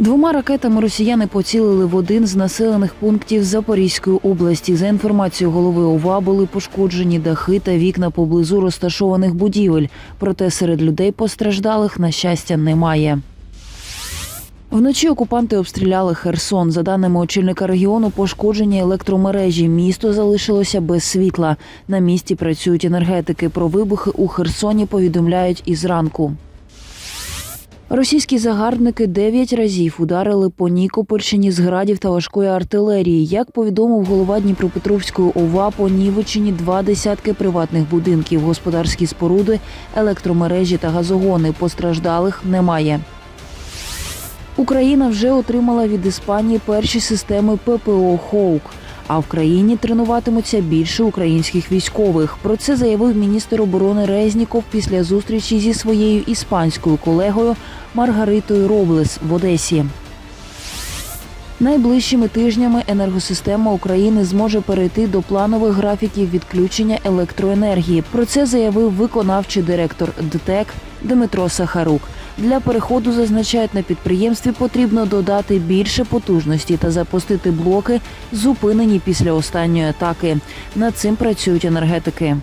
Двома ракетами росіяни поцілили в один з населених пунктів Запорізької області. За інформацією голови ОВА були пошкоджені дахи та вікна поблизу розташованих будівель. Проте серед людей постраждалих на щастя немає. Вночі окупанти обстріляли Херсон. За даними очільника регіону, пошкоджені електромережі. Місто залишилося без світла. На місці працюють енергетики. Про вибухи у Херсоні повідомляють із ранку. Російські загарбники дев'ять разів ударили по Нікопольщині з градів та важкої артилерії. Як повідомив голова Дніпропетровської ОВА, понівечені два десятки приватних будинків, господарські споруди, електромережі та газогони. Постраждалих немає. Україна вже отримала від Іспанії перші системи ППО Хоук. А в країні тренуватимуться більше українських військових. Про це заявив міністр оборони Резніков після зустрічі зі своєю іспанською колегою Маргаритою Роблес в Одесі. Найближчими тижнями енергосистема України зможе перейти до планових графіків відключення електроенергії. Про це заявив виконавчий директор ДТЕК Дмитро Сахарук. Для переходу зазначають на підприємстві потрібно додати більше потужності та запустити блоки, зупинені після останньої атаки. Над цим працюють енергетики.